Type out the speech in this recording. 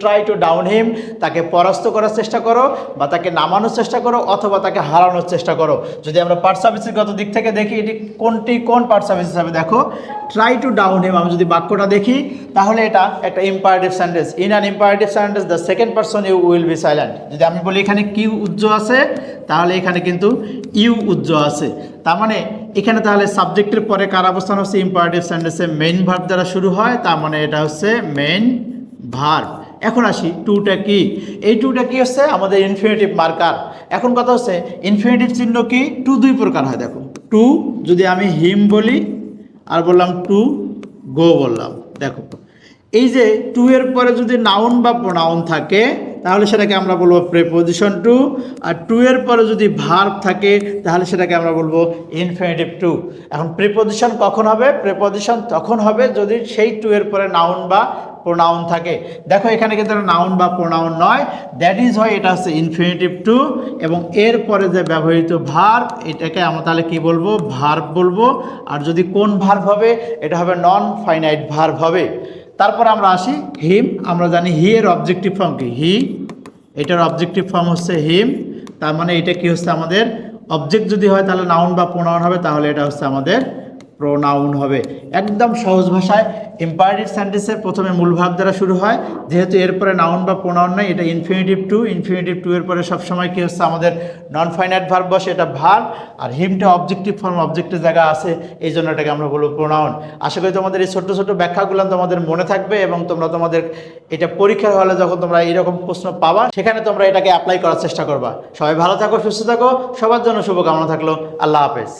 Try to down হিম তাকে পরাস্ত করার চেষ্টা করো, বা তাকে নামানোর চেষ্টা করো, অথবা তাকে হারানোর চেষ্টা করো। যদি আমরা পার্ট সার্ভিসের গত দিক থেকে দেখি, এটি কোনটি, কোন পার্ট সার্ভিস হিসাবে দেখো ট্রাই টু ডাউন হিম আমি যদি বাক্যটা দেখি, তাহলে এটা একটা imperative sentence in an imperative sentence the second person you will be silent যদি আমি বলি এখানে কিউ উজ্জ আছে, তাহলে এখানে কিন্তু ইউ উজ্জ আছে। তার মানে এখানে তাহলে সাবজেক্টের পরে কার অবস্থান হচ্ছে? ইম্পারেটিভ সেন্টেন্সে মেইন ভার্ব দ্বারা শুরু হয়, তার মানে এটা হচ্ছে মেইন ভার্ব এখন আসি টুটা কি? এই টুটা কি হচ্ছে? আমাদের ইনফিনিটিভ মার্কার এখন কথা হচ্ছে ইনফিনিটিভ চিহ্ন কি? টু দুই প্রকার হয়, দেখো। টু যদি আমি হিম বলি, আর বললাম টু গো বললাম। দেখো, এই যে টু এর পরে যদি নাউন বা প্রোনাউন থাকে তাহলে সেটাকে আমরা বলব প্রেপোজিশন টু আর টু এর পরে যদি ভার্ব থাকে, তাহলে সেটাকে আমরা বলব ইনফিনিটিভ টু এখন প্রিপোজিশন কখন হবে? প্রিপোজিশন তখন হবে যদি সেই টু এর পরে নাউন বা প্রোনাউন থাকে। দেখো এখানে কিন্তু নাউন বা প্রোনাউন নয়। দ্যাট ইজ হয় এটা হচ্ছে ইনফিনিটিভ টু এবং এর পরে যে ব্যবহৃত ভার্ব এটাকে আমরা তাহলে কী বলব? ভার্ব বলব। আর যদি কোন ভার্ব হবে? এটা হবে নন ফাইনাইট ভার্ব হবে। তারপর আমরা আসি হিম, আমরা জানি হি এর অবজেক্টিভ ফর্ম কি? হি, এটার অবজেক্টিভ ফর্ম হচ্ছে হিম, তার মানে এটা কি হচ্ছে আমাদের অবজেক্ট যদি হয় তাহলে নাউন বা প্রোনাউন হবে, তাহলে এটা হচ্ছে আমাদের প্রোনাউন হবে। একদম সহজ ভাষায় ইম্পারেটিভ সেন্টেন্সের প্রথমে মূল ভাব দ্বারা শুরু হয়। যেহেতু এরপরে নাউন বা প্রোনাউন নয় এটা ইনফিনিটিভ টু ইনফিনিটিভ টু এর পরে সবসময় কী হচ্ছে? আমাদের নন ফাইনাইট ভার্ব বসে, এটা ভার আর হিমটা অবজেক্টিভ ফর্ম অবজেক্টের জায়গা আছে, এই জন্য এটাকে আমরা বলব প্রোনাউন আশা করি তোমাদের এই ছোট্ট ছোট্ট ব্যাখ্যাগুলো তোমাদের মনে থাকবে এবং তোমরা তোমাদের এটা পরীক্ষার হলে যখন তোমরা এইরকম প্রশ্ন পাবা, সেখানে তোমরা এটাকে অ্যাপ্লাই করার চেষ্টা করবা। সবাই ভালো থাকো, সুস্থ থাকো, সবার জন্য শুভকামনা থাকল। আল্লাহ হাফেজ।